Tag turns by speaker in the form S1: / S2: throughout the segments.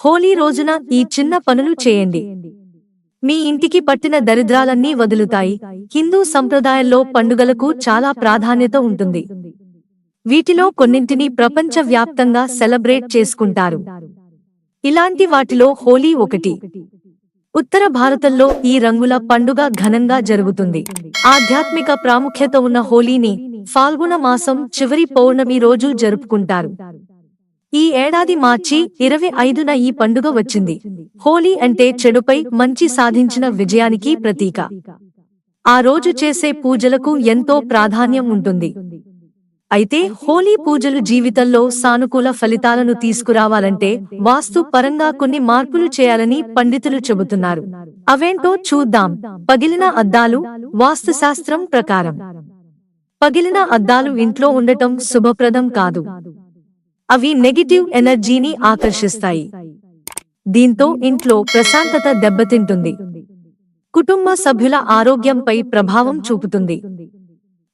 S1: హోలీ రోజున ఈ చిన్న పనులు చేయండి. మీ ఇంటికి పట్టిన దరిద్రాలన్నీ వదులుతాయి. హిందూ సంప్రదాయంలో పండుగలకు చాలా ప్రాధాన్యత ఉంటుంది. వీటిలో కొన్నింటిని ప్రపంచ వ్యాప్తంగా సెలబ్రేట్ చేసుకుంటారు. ఇలాంటి వాటిలో హోలీ ఒకటి. ఉత్తర భారతంలో ఈ రంగుల పండుగ ఘనంగా జరుగుతుంది. ఆధ్యాత్మిక ప్రాముఖ్యత ఉన్న హోలీని ఫాల్గుణ మాసం చివరి పౌర్ణమి రోజు జరుపుకుంటారు. ఈ ఏడాది మార్చి ఇరవై ఐదున ఈ పండుగ వచ్చింది. హోలీ అంటే చెడుపై మంచి సాధించిన విజయానికి ప్రతీక. ఆ రోజు చేసే పూజలకు ఎంతో ప్రాధాన్యం ఉంటుంది. అయితే హోలీ పూజలు జీవితంలో సానుకూల ఫలితాలను తీసుకురావాలంటే వాస్తు పరంగా కొన్ని మార్పులు చేయాలని పండితులు చెబుతున్నారు. అవేంటో చూద్దాం. పగిలిన అద్దాలు వాస్తుశాస్త్రం ప్రకారం. పగిలిన అద్దాలు ఇంట్లో ఉండటం శుభప్రదం కాదు. అవి నెగిటివ్ ఎనర్జీని ఆకర్షిస్తాయి. దీంతో ఇంట్లో ప్రశాంతత దెబ్బతింటుంది. కుటుంబ సభ్యుల ఆరోగ్యంపై ప్రభావం చూపుతుంది.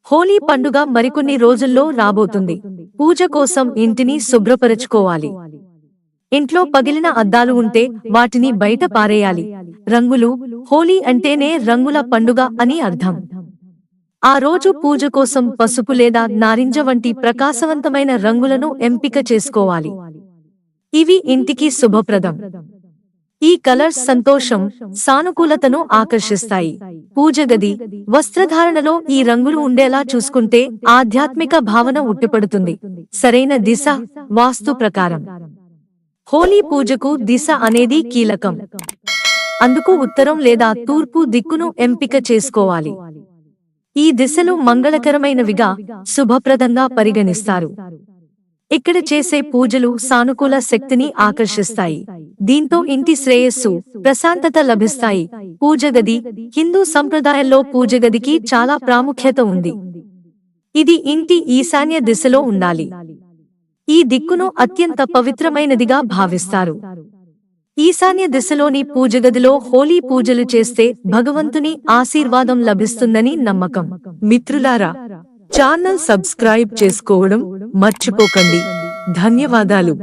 S1: హోలీ పండుగ మరికొన్ని రోజుల్లో రాబోతుంది. పూజ కోసం ఇంటిని శుభ్రపరచుకోవాలి. ఇంట్లో పగిలిన అద్దాలు ఉంటే వాటిని బయట పారేయాలి. రంగులు హోలీ అంటేనే రంగుల పండుగ అని అర్థం. ఆ రోజు పూజ కోసం పసుపు లేదా నారింజ వంటి ప్రకాశవంతమైన రంగులను ఎంపిక చేసుకోవాలి. ఇవి ఇంటికి శుభప్రదం. ఈ కలర్స్ సంతోషం సానుకూలతను ఆకర్షిస్తాయి. పూజ గది వస్త్రధారణలో ఈ రంగులు ఉండేలా చూసుకుంటే ఆధ్యాత్మిక భావన ఉట్టిపడుతుంది. సరైన దిశ వాస్తు ప్రకారం. హోలీ పూజకు దిశ అనేది కీలకం. అందుకు ఉత్తరం లేదా తూర్పు దిక్కును ఎంపిక చేసుకోవాలి. ఈ దిశను మంగళకరమైనవిగా శుభప్రదంగా పరిగణిస్తారు. ఇక్కడ చేసే పూజలు సానుకూల శక్తిని ఆకర్షిస్తాయి. దీంతో ఇంటి శ్రేయస్సు ప్రశాంతత లభిస్తాయి. పూజగది హిందూ సంప్రదాయంలో పూజగదికి చాలా ప్రాముఖ్యత ఉంది. ఇది ఇంటి ఈశాన్య దిశలో ఉండాలి. ఈ దిక్కును అత్యంత పవిత్రమైనదిగా భావిస్తారు. ఈశాన్య దిశలోని పూజగదిలో హోలీ పూజలు చేస్తే భగవంతుని ఆశీర్వాదం లభిస్తుందని నమ్మకం. మిత్రులారా ఛానల్ సబ్స్క్రైబ్ చేసుకోవడం మర్చిపోకండి. ధన్యవాదాలు.